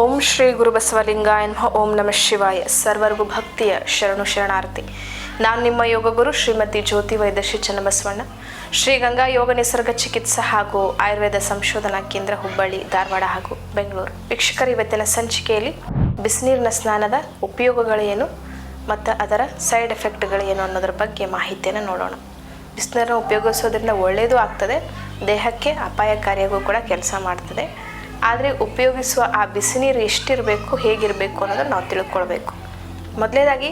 ಓಂ ಶ್ರೀ ಗುರು ಬಸವಲಿಂಗಾಯ ಓಂ ನಮಃ ಶಿವಾಯ. ಸರ್ವರ್ಗು ಭಕ್ತಿಯ ಶರಣು ಶರಣಾರ್ಥಿ. ನಾನು ನಿಮ್ಮ ಯೋಗ ಗುರು ಶ್ರೀಮತಿ ಜ್ಯೋತಿ ವೈದ್ಯಶ್ರೀ ಚನ್ನಬಸವಣ್ಣ. ಶ್ರೀ ಗಂಗಾ ಯೋಗ ನಿಸರ್ಗ ಚಿಕಿತ್ಸಾ ಹಾಗೂ ಆಯುರ್ವೇದ ಸಂಶೋಧನಾ ಕೇಂದ್ರ ಹುಬ್ಬಳ್ಳಿ, ಧಾರವಾಡ ಹಾಗೂ ಬೆಂಗಳೂರು. ವೀಕ್ಷಕರು ಇವತ್ತಿನ ಸಂಚಿಕೆಯಲ್ಲಿ ಬಿಸಿನೀರಿನ ಸ್ನಾನದ ಉಪಯೋಗಗಳೇನು ಮತ್ತು ಅದರ ಸೈಡ್ ಎಫೆಕ್ಟ್ಗಳೇನು ಅನ್ನೋದ್ರ ಬಗ್ಗೆ ಮಾಹಿತಿಯನ್ನು ನೋಡೋಣ. ಬಿಸಿನೀರನ್ನು ಉಪಯೋಗಿಸೋದ್ರಿಂದ ಒಳ್ಳೆಯದು ಆಗ್ತದೆ, ದೇಹಕ್ಕೆ ಅಪಾಯಕಾರಿಯಾಗೂ ಕೂಡ ಕೆಲಸ ಮಾಡ್ತದೆ. ಆದರೆ ಉಪಯೋಗಿಸುವ ಆ ಬಿಸಿನೀರು ಎಷ್ಟಿರಬೇಕು, ಹೇಗಿರಬೇಕು ಅನ್ನೋದನ್ನು ನಾವು ತಿಳ್ಕೊಳ್ಬೇಕು. ಮೊದಲನೇದಾಗಿ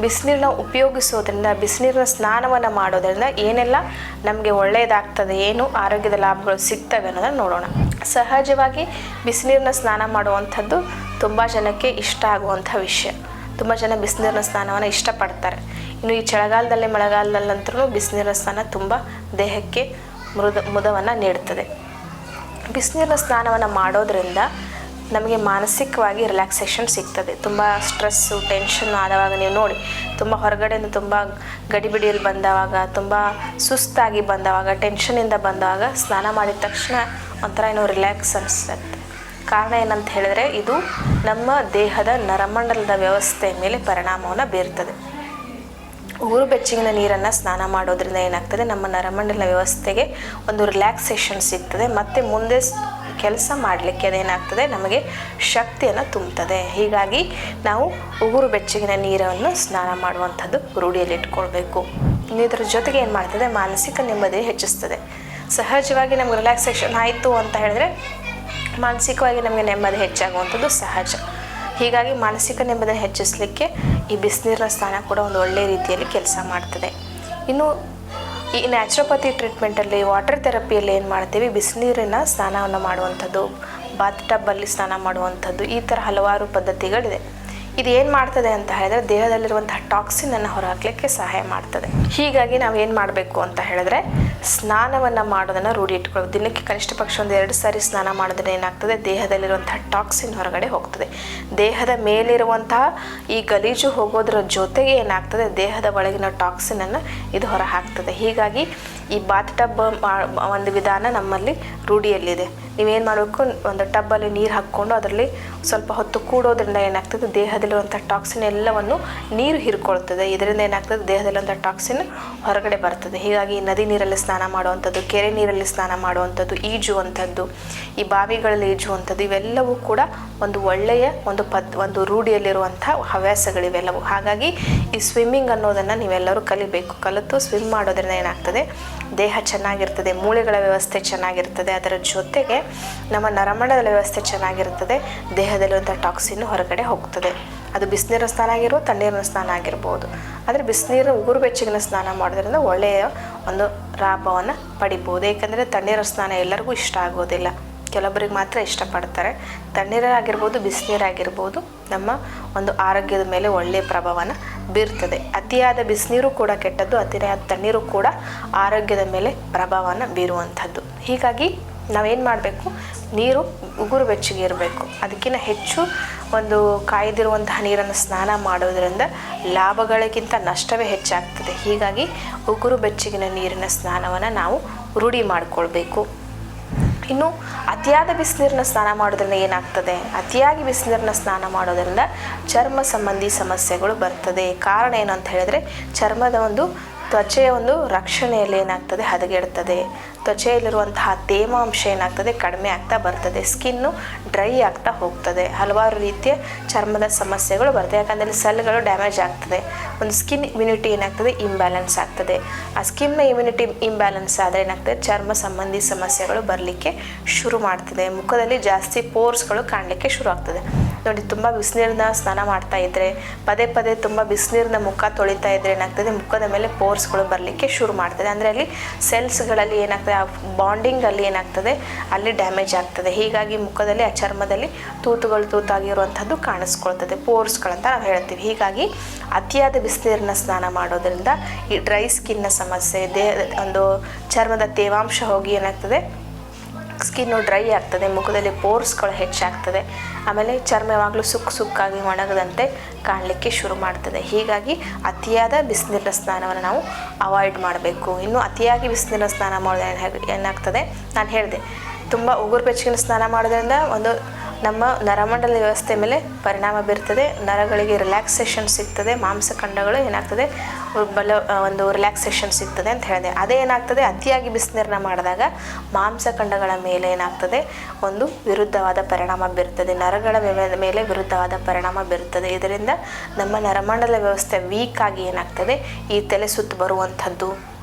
ಬಿಸಿನೀರನ್ನ ಉಪಯೋಗಿಸೋದ್ರಿಂದ, ಬಿಸಿನೀರಿನ ಸ್ನಾನವನ್ನು ಮಾಡೋದರಿಂದ ಏನೆಲ್ಲ ನಮಗೆ ಒಳ್ಳೆಯದಾಗ್ತದೆ ಏನು ಆರೋಗ್ಯದ ಲಾಭಗಳು ಸಿಗ್ತವೆ ಅನ್ನೋದನ್ನು ನೋಡೋಣ. ಸಹಜವಾಗಿ ಬಿಸಿನೀರನ್ನ ಸ್ನಾನ ಮಾಡುವಂಥದ್ದು ತುಂಬ ಜನಕ್ಕೆ ಇಷ್ಟ ಆಗುವಂಥ ವಿಷಯ. ತುಂಬ ಜನ ಬಿಸಿನೀರಿನ ಸ್ನಾನವನ್ನು ಇಷ್ಟಪಡ್ತಾರೆ. ಇನ್ನು ಈ ಚಳಿಗಾಲದಲ್ಲಿ ಮಳೆಗಾಲದಲ್ಲಂತೂ ಬಿಸಿನೀರಿನ ಸ್ನಾನ ತುಂಬ ದೇಹಕ್ಕೆ ಮೃದ, ಮುದವನ್ನು ನೀಡುತ್ತದೆ ಬಿಸಿನೀರಿನ ಸ್ನಾನವನ್ನು ಮಾಡೋದ್ರಿಂದ ನಮಗೆ ಮಾನಸಿಕವಾಗಿ ರಿಲ್ಯಾಕ್ಸೇಷನ್ ಸಿಗ್ತದೆ. ತುಂಬ ಸ್ಟ್ರೆಸ್ಸು ಟೆನ್ಷನ್ ಆದವಾಗ ನೀವು ನೋಡಿ, ತುಂಬ ಹೊರಗಡೆಯಿಂದ ತುಂಬ ಗಡಿಬಿಡಿಯಲ್ಲಿ ಬಂದವಾಗ, ತುಂಬ ಸುಸ್ತಾಗಿ ಬಂದವಾಗ ಟೆನ್ಷನಿಂದ ಬಂದವಾಗ ಸ್ನಾನ ಮಾಡಿದ ತಕ್ಷಣ ಒಂಥರ ಏನೋ ರಿಲ್ಯಾಕ್ಸ್ ಅನಿಸುತ್ತೆ. ಕಾರಣ ಏನಂತ ಹೇಳಿದ್ರೆ ಇದು ನಮ್ಮ ದೇಹದ ನರಮಂಡಲದ ವ್ಯವಸ್ಥೆ ಮೇಲೆ ಪರಿಣಾಮವನ್ನು ಬೀರ್ತದೆ. ಉಗುರು ಬೆಚ್ಚಗಿನ ನೀರನ್ನು ಸ್ನಾನ ಮಾಡೋದ್ರಿಂದ ಏನಾಗ್ತದೆ? ನಮ್ಮ ನರಮಂಡಲ ವ್ಯವಸ್ಥೆಗೆ ಒಂದು ರಿಲ್ಯಾಕ್ಸೇಷನ್ ಸಿಗ್ತದೆ. ಮತ್ತು ಮುಂದೆ ಕೆಲಸ ಮಾಡಲಿಕ್ಕೆ ಅದೇನಾಗ್ತದೆ? ನಮಗೆ ಶಕ್ತಿಯನ್ನು ತುಂಬುತ್ತದೆ. ಹೀಗಾಗಿ ನಾವು ಉಗುರು ಬೆಚ್ಚಗಿನ ನೀರನ್ನು ಸ್ನಾನ ಮಾಡುವಂಥದ್ದು ರೂಢಿಯಲ್ಲಿ ಇಟ್ಕೊಳ್ಬೇಕು. ಇದರ ಜೊತೆಗೆ ಏನು ಮಾಡ್ತದೆ? ಮಾನಸಿಕ ನೆಮ್ಮದಿ ಹೆಚ್ಚಿಸ್ತದೆ. ಸಹಜವಾಗಿ ನಮ್ಗೆ ರಿಲ್ಯಾಕ್ಸೇಷನ್ ಆಯಿತು ಅಂತ ಹೇಳಿದ್ರೆ ಮಾನಸಿಕವಾಗಿ ನಮಗೆ ನೆಮ್ಮದಿ ಹೆಚ್ಚಾಗುವಂಥದ್ದು ಸಹಜ. ಹೀಗಾಗಿ ಮಾನಸಿಕ ನೆಮ್ಮದಿಯನ್ನು ಹೆಚ್ಚಿಸಲಿಕ್ಕೆ ಈ ಬಿಸಿನೀರಿನ ಸ್ನಾನ ಕೂಡ ಒಂದು ಒಳ್ಳೆಯ ರೀತಿಯಲ್ಲಿ ಕೆಲಸ ಮಾಡ್ತದೆ. ಇನ್ನು ಈ ನ್ಯಾಚುರೋಪತಿ ಟ್ರೀಟ್ಮೆಂಟಲ್ಲಿ ವಾಟರ್ ಥೆರಪಿಯಲ್ಲಿ ಏನು ಮಾಡ್ತೀವಿ? ಬಿಸಿನೀರಿನ ಸ್ನಾನವನ್ನು ಮಾಡುವಂಥದ್ದು ಬಾತ್ ಟಬ್ಬಲ್ಲಿ ಸ್ನಾನ ಮಾಡುವಂಥದ್ದು, ಈ ಥರ ಹಲವಾರು ಪದ್ಧತಿಗಳಿದೆ. ಇದು ಏನು ಮಾಡ್ತದೆ ಅಂತ ಹೇಳಿದ್ರೆ ದೇಹದಲ್ಲಿರುವಂತಹ ಟಾಕ್ಸಿನನ್ನು ಹೊರಹಾಕ್ಲಿಕ್ಕೆ ಸಹಾಯ ಮಾಡ್ತದೆ. ಹೀಗಾಗಿ ನಾವು ಏನು ಮಾಡಬೇಕು ಅಂತ ಹೇಳಿದ್ರೆ ಸ್ನಾನವನ್ನು ಮಾಡೋದನ್ನು ರೂಢಿ ಇಟ್ಕೊಳ್ಳೋದು. ದಿನಕ್ಕೆ ಕನಿಷ್ಠ ಪಕ್ಷ ಒಂದು ಎರಡು ಸಾರಿ ಸ್ನಾನ ಮಾಡಿದ್ರೆ ಏನಾಗ್ತದೆ? ದೇಹದಲ್ಲಿರುವಂತಹ ಟಾಕ್ಸಿನ್ ಹೊರಗಡೆ ಹೋಗ್ತದೆ. ದೇಹದ ಮೇಲಿರುವಂತಹ ಈ ಗಲೀಜು ಹೋಗೋದ್ರ ಜೊತೆಗೆ ಏನಾಗ್ತದೆ? ದೇಹದ ಒಳಗಿನ ಟಾಕ್ಸಿನ್ ಅನ್ನು ಇದು ಹೊರ ಹಾಕ್ತದೆ ಹೀಗಾಗಿ ಈ ಬಾತ್ ಟಬ್ ಒಂದು ವಿಧಾನ ನಮ್ಮಲ್ಲಿ ರೂಢಿಯಲ್ಲಿದೆ. ನೀವೇನು ಮಾಡಬೇಕು? ಒಂದು ಟಬ್ಬಲ್ಲಿ ನೀರು ಹಾಕ್ಕೊಂಡು ಅದರಲ್ಲಿ ಸ್ವಲ್ಪ ಹೊತ್ತು ಕೂಡೋದ್ರಿಂದ ಏನಾಗ್ತದೆ? ದೇಹದಲ್ಲಿರುವಂಥ ಟಾಕ್ಸಿನ್ ಎಲ್ಲವನ್ನು ನೀರು ಹೀರ್ಕೊಳ್ತದೆ. ಇದರಿಂದ ಏನಾಗ್ತದೆ? ದೇಹದಲ್ಲಿರುವಂಥ ಟಾಕ್ಸಿನ್ ಹೊರಗಡೆ ಬರ್ತದೆ. ಹೀಗಾಗಿ ನದಿ ನೀರಲ್ಲಿ ಸ್ನಾನ ಮಾಡುವಂಥದ್ದು, ಕೆರೆ ನೀರಲ್ಲಿ ಸ್ನಾನ ಮಾಡುವಂಥದ್ದು, ಈಜುವಂಥದ್ದು, ಈ ಬಾವಿಗಳಲ್ಲಿ ಈಜುವಂಥದ್ದು, ಇವೆಲ್ಲವೂ ಕೂಡ ಒಂದು ಒಳ್ಳೆಯ ಒಂದು ಪದ್, ಒಂದು ರೂಢಿಯಲ್ಲಿರುವಂಥ ಹವ್ಯಾಸಗಳಿವೆಲ್ಲವೂ. ಹಾಗಾಗಿ ಈ ಸ್ವಿಮ್ಮಿಂಗ್ ಅನ್ನೋದನ್ನು ನೀವೆಲ್ಲರೂ ಕಲಿಬೇಕು. ಕಲಿತು ಸ್ವಿಮ್ ಮಾಡೋದ್ರಿಂದ ಏನಾಗ್ತದೆ? ದೇಹ ಚೆನ್ನಾಗಿರ್ತದೆ, ಮೂಳೆಗಳ ವ್ಯವಸ್ಥೆ ಚೆನ್ನಾಗಿರ್ತದೆ. ಅದರ ಜೊತೆಗೆ ನಮ್ಮ ನರಮಂಡಲ ವ್ಯವಸ್ಥೆ ಚೆನ್ನಾಗಿರುತ್ತದೆ ದೇಹದಲ್ಲಿರುವಂಥ ಟಾಕ್ಸಿನ್ ಹೊರಗಡೆ ಹೋಗ್ತದೆ. ಅದು ಬಿಸಿನೀರಿನ ಸ್ನಾನ ಆಗಿರ್ಬೋದು, ತಣ್ಣೀರಿನ ಸ್ನಾನ ಆಗಿರ್ಬೋದು. ಆದರೆ ಬಿಸಿನೀರು ಉಗುರು ಬೆಚ್ಚಗಿನ ಸ್ನಾನ ಮಾಡೋದ್ರಿಂದ ಒಳ್ಳೆಯ ಒಂದು ಲಾಭವನ್ನು ಪಡಿಬೋದು. ಏಕೆಂದರೆ ತಣ್ಣೀರ ಸ್ನಾನ ಎಲ್ಲರಿಗೂ ಇಷ್ಟ ಆಗೋದಿಲ್ಲ. ಕೆಲವೊಬ್ಬರಿಗೆ ಮಾತ್ರ ಇಷ್ಟಪಡ್ತಾರೆ. ತಣ್ಣೀರಾಗಿರ್ಬೋದು ಬಿಸಿನೀರಾಗಿರ್ಬೋದು ನಮ್ಮ ಒಂದು ಆರೋಗ್ಯದ ಮೇಲೆ ಒಳ್ಳೆಯ ಪ್ರಭಾವನ ಬೀರ್ತದೆ. ಅತಿಯಾದ ಬಿಸಿನೀರು ಕೂಡ ಕೆಟ್ಟದ್ದು, ಅತಿಯಾದ ತಣ್ಣೀರು ಕೂಡ ಆರೋಗ್ಯದ ಮೇಲೆ ಪ್ರಭಾವನ ಬೀರುವಂಥದ್ದು. ಹೀಗಾಗಿ ನಾವೇನು ಮಾಡಬೇಕು? ನೀರು, ಉಗುರು ಬೆಚ್ಚಗೆ ಇರಬೇಕು. ಅದಕ್ಕಿಂತ ಹೆಚ್ಚು ಒಂದು ಕಾಯ್ದಿರುವಂತಹ ನೀರನ್ನು ಸ್ನಾನ ಮಾಡೋದರಿಂದ ಲಾಭಗಳಿಗಿಂತ ನಷ್ಟವೇ ಹೆಚ್ಚಾಗ್ತದೆ. ಹೀಗಾಗಿ ಉಗುರು ಬೆಚ್ಚಗಿನ ನೀರಿನ ಸ್ನಾನವನ್ನು ನಾವು ರೂಢಿ ಮಾಡಿಕೊಳ್ಬೇಕು. ಇನ್ನು ಅತಿಯಾದ ಬಿಸಿನೀರನ್ನ ಸ್ನಾನ ಮಾಡೋದ್ರಿಂದ ಏನಾಗ್ತದೆ? ಅತಿಯಾಗಿ ಬಿಸಿನೀರನ್ನ ಸ್ನಾನ ಮಾಡೋದ್ರಿಂದ ಚರ್ಮ ಸಂಬಂಧಿ ಸಮಸ್ಯೆಗಳು ಬರ್ತದೆ. ಕಾರಣ ಏನು ಅಂತ ಹೇಳಿದ್ರೆ ಚರ್ಮದ ಒಂದು ತ್ವಚೆಯ ಒಂದು ರಕ್ಷಣೆಯಲ್ಲಿ ಏನಾಗ್ತದೆ? ಹದಗೆಡ್ತದೆ. ತ್ವಚೆಯಲ್ಲಿರುವಂತಹ ತೇವಾಂಶ ಏನಾಗ್ತದೆ? ಕಡಿಮೆ ಆಗ್ತಾ ಬರ್ತದೆ. ಸ್ಕಿನ್ನು ಡ್ರೈ ಆಗ್ತಾ ಹೋಗ್ತದೆ. ಹಲವಾರು ರೀತಿಯ ಚರ್ಮದ ಸಮಸ್ಯೆಗಳು ಬರ್ತದೆ. ಯಾಕಂದರೆ ಸೆಲ್ಗಳು ಡ್ಯಾಮೇಜ್ ಆಗ್ತದೆ. ಒಂದು ಸ್ಕಿನ್ ಇಮ್ಯುನಿಟಿ ಏನಾಗ್ತದೆ? ಇಂಬ್ಯಾಲೆನ್ಸ್ ಆಗ್ತದೆ. ಆ ಸ್ಕಿನ್ನ ಇಮ್ಯುನಿಟಿ ಇಂಬ್ಯಾಲೆನ್ಸ್ ಆದರೆ ಏನಾಗ್ತದೆ? ಚರ್ಮ ಸಂಬಂಧಿ ಸಮಸ್ಯೆಗಳು ಬರಲಿಕ್ಕೆ ಶುರು ಮಾಡ್ತದೆ. ಮುಖದಲ್ಲಿ ಜಾಸ್ತಿ ಪೋರ್ಸ್ಗಳು ಕಾಣಲಿಕ್ಕೆ ಶುರು ಆಗ್ತದೆ. ನೋಡಿ ತುಂಬ ಬಿಸಿನೀರನ್ನ ಸ್ನಾನ ಮಾಡ್ತಾ ಇದ್ದರೆ ಪದೇ ಪದೇ ತುಂಬ ಬಿಸಿನೀರನ್ನ ಮುಖ ತೊಳಿತಾ ಇದ್ದರೆ ಏನಾಗ್ತದೆ, ಮುಖದ ಮೇಲೆ ಪೋರ್ಸ್ಗಳು ಬರಲಿಕ್ಕೆ ಶುರು ಮಾಡ್ತದೆ. ಅಂದರೆ ಅಲ್ಲಿ ಸೆಲ್ಸ್ಗಳಲ್ಲಿ ಏನಾಗ್ತದೆ, ಆ ಬಾಂಡಿಂಗಲ್ಲಿ ಏನಾಗ್ತದೆ, ಅಲ್ಲಿ ಡ್ಯಾಮೇಜ್ ಆಗ್ತದೆ. ಹೀಗಾಗಿ ಮುಖದಲ್ಲಿ ಆ ಚರ್ಮದಲ್ಲಿ ತೂತುಗಳು ತೂತಾಗಿರುವಂಥದ್ದು ಕಾಣಿಸ್ಕೊಳ್ತದೆ. ಪೋರ್ಸ್ಗಳಂತ ನಾವು ಹೇಳ್ತೀವಿ. ಹೀಗಾಗಿ ಅತಿಯಾದ ಬಿಸಿನೀರನ್ನ ಸ್ನಾನ ಮಾಡೋದ್ರಿಂದ ಈ ಡ್ರೈ ಸ್ಕಿನ್ನ ಸಮಸ್ಯೆ ದೇಹದ ಒಂದು ಚರ್ಮದ ತೇವಾಂಶ ಹೋಗಿ ಏನಾಗ್ತದೆ ಸ್ಕಿನ್ನು ಡ್ರೈ ಆಗ್ತದೆ, ಮುಖದಲ್ಲಿ ಪೋರ್ಸ್ಗಳು ಹೆಚ್ಚಾಗ್ತದೆ. ಆಮೇಲೆ ಚರ್ಮ ಯಾವಾಗಲೂ ಸುಕ್ಕು ಸುಕ್ಕಾಗಿ ಒಣಗದಂತೆ ಕಾಣಲಿಕ್ಕೆ ಶುರು ಮಾಡ್ತದೆ. ಹೀಗಾಗಿ ಅತಿಯಾದ ಬಿಸಿನೀರಿನ ಸ್ನಾನವನ್ನು ನಾವು ಅವಾಯ್ಡ್ ಮಾಡಬೇಕು. ಇನ್ನು ಅತಿಯಾಗಿ ಬಿಸಿನೀರಿನ ಸ್ನಾನ ಮಾಡೋದು ಏನಾಗ್ತದೆ? ನಾನು ಹೇಳಿದೆ, ತುಂಬ ಉಗುರು ಬೆಚ್ಚಗಿನ ಸ್ನಾನ ಮಾಡೋದ್ರಿಂದ ಒಂದು ನಮ್ಮ ನರಮಂಡಲ ವ್ಯವಸ್ಥೆ ಮೇಲೆ ಪರಿಣಾಮ ಬೀರ್ತದೆ. ನರಗಳಿಗೆ ರಿಲ್ಯಾಕ್ಸೇಷನ್ ಸಿಗ್ತದೆ. ಮಾಂಸಖಂಡಗಳು ಏನಾಗ್ತದೆ? ಬಲ ಒಂದು ರಿಲ್ಯಾಕ್ಸೇಷನ್ ಸಿಗ್ತದೆ ಅಂತ ಹೇಳಿದೆ. ಅದೇ ಏನಾಗ್ತದೆ? ಅತಿಯಾಗಿ ಬಿಸಿನೀರನ್ನ ಮಾಡಿದಾಗ ಮಾಂಸಖಂಡಗಳ ಮೇಲೆ ಏನಾಗ್ತದೆ? ಒಂದು ವಿರುದ್ಧವಾದ ಪರಿಣಾಮ ಬೀರ್ತದೆ. ನರಗಳ ಮೇಲೆ- ವಿರುದ್ಧವಾದ ಪರಿಣಾಮ ಬೀರುತ್ತದೆ ಇದರಿಂದ ನಮ್ಮ ನರಮಂಡಲ ವ್ಯವಸ್ಥೆ ವೀಕ್ ಆಗಿ ಏನಾಗ್ತದೆ? ಈ ತಲೆ ಸುತ್ತು ಬರುವಂಥದ್ದು.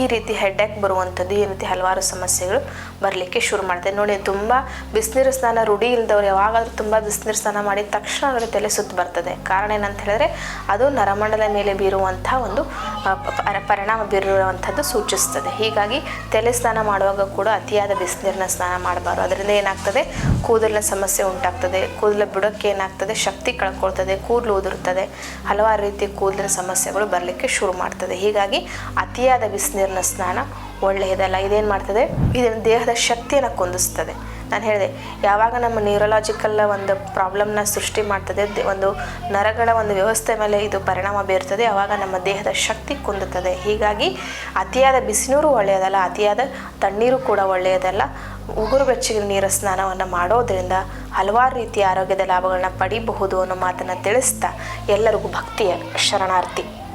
ಈ ರೀತಿ ಹೆಡ್ಏಕ್ ಬರುವಂಥದ್ದು, ಈ ರೀತಿ ಹಲವಾರು ಸಮಸ್ಯೆಗಳು ಬರಲಿಕ್ಕೆ ಶುರು ಮಾಡ್ತದೆ. ನೋಡಿ, ತುಂಬ ಬಿಸಿನೀರು ಸ್ನಾನ ರೂಢಿ ಇಲ್ದವ್ರು ಯಾವಾಗಾದರೂ ತುಂಬ ಬಿಸಿನೀರು ಸ್ನಾನ ಮಾಡಿದ ತಕ್ಷಣ ಅವರ ತಲೆ ಸುತ್ತು ಬರ್ತದೆ. ಕಾರಣ ಏನಂತ ಹೇಳಿದ್ರೆ, ಅದು ನರಮಂಡಲ ಮೇಲೆ ಬೀರುವಂಥ ಒಂದು ಪರಿಣಾಮ ಬೀರುವಂಥದ್ದು ಸೂಚಿಸ್ತದೆ. ಹೀಗಾಗಿ ತಲೆ ಸ್ನಾನ ಮಾಡುವಾಗ ಕೂಡ ಅತಿಯಾದ ಬಿಸಿನೀರನ್ನ ಸ್ನಾನ ಮಾಡಬಾರ್ದು. ಅದರಿಂದ ಏನಾಗ್ತದೆ? ಕೂದಲಿನ ಸಮಸ್ಯೆ ಉಂಟಾಗ್ತದೆ. ಕೂದಲು ಬಿಡೋಕ್ಕೆ ಏನಾಗ್ತದೆ? ಶಕ್ತಿ ಕಳ್ಕೊಳ್ತದೆ. ಕೂದಲು ಉದುರುತ್ತದೆ ಹಲವಾರು ರೀತಿಯ ಕೂದಲಿನ ಸಮಸ್ಯೆಗಳು ಬರಲಿಕ್ಕೆ ಶುರು ಮಾಡ್ತದೆ. ಹೀಗಾಗಿ ಅತಿಯಾದ ಬಿಸಿನೀರಿನ ಸ್ನಾನ ಒಳ್ಳೆಯದಲ್ಲ, ಇದೇನು ಮಾಡ್ತದೆ? ಇದನ್ನು ದೇಹದ ಶಕ್ತಿಯನ್ನು ಕುಂದಿಸ್ತದೆ. ನಾನು ಹೇಳಿದೆ, ಯಾವಾಗ ನಮ್ಮ ನ್ಯೂರಲಾಜಿಕಲ್ ಒಂದು ಪ್ರಾಬ್ಲಮ್ನ ಸೃಷ್ಟಿ ಮಾಡ್ತದೆ ಒಂದು ನರಗಳ ಒಂದು ವ್ಯವಸ್ಥೆ ಮೇಲೆ ಇದು ಪರಿಣಾಮ ಬೀರ್ತದೆ ಆವಾಗ ನಮ್ಮ ದೇಹದ ಶಕ್ತಿ ಕುಂದುತ್ತದೆ. ಹೀಗಾಗಿ ಅತಿಯಾದ ಬಿಸಿನೀರು ಒಳ್ಳೆಯದಲ್ಲ, ಅತಿಯಾದ ತಣ್ಣೀರು ಕೂಡ ಒಳ್ಳೆಯದಲ್ಲ. ಉಗುರು ಬೆಚ್ಚಗಿನ ನೀರ ಸ್ನಾನವನ್ನು ಮಾಡೋದ್ರಿಂದ ಹಲವಾರು ರೀತಿಯ ಆರೋಗ್ಯದ ಲಾಭಗಳನ್ನ ಪಡಿಬಹುದು ಅನ್ನೋ ಮಾತನ್ನು ತಿಳಿಸ್ತಾ ಎಲ್ಲರಿಗೂ ಭಕ್ತಿಯ ಶರಣಾರ್ಥಿ.